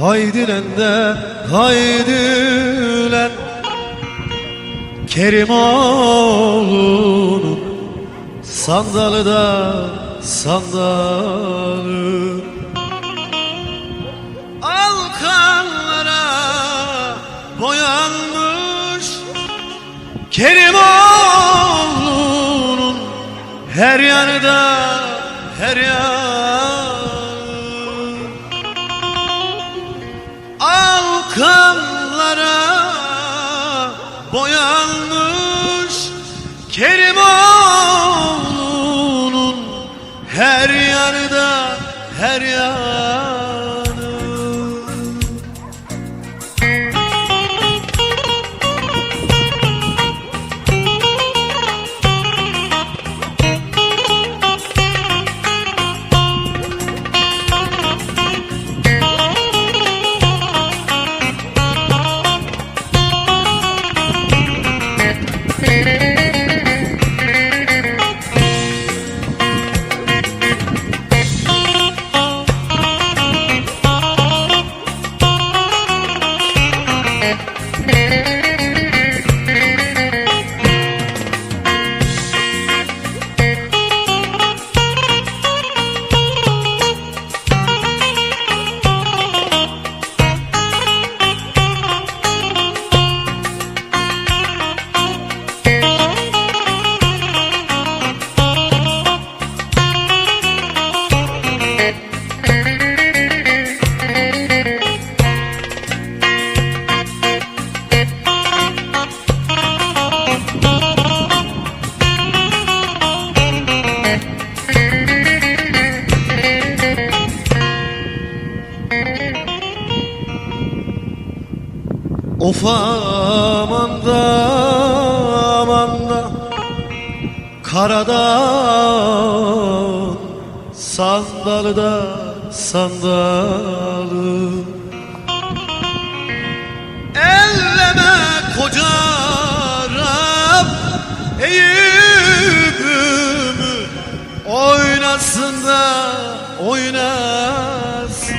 Haydi lan de haydi lan. Kerimoğlu'nun sandalı da sandalı. Alkanlara boyanmış Kerimoğlu'nun her yanı da her yanı Alkanlara boyanmış Kerimoğlu'nun her yanı da her yanı Of aman da aman da. Karadan sandalı da sandalı. Elleme koca Rab Eyüp'ümü Oynasın da oynasın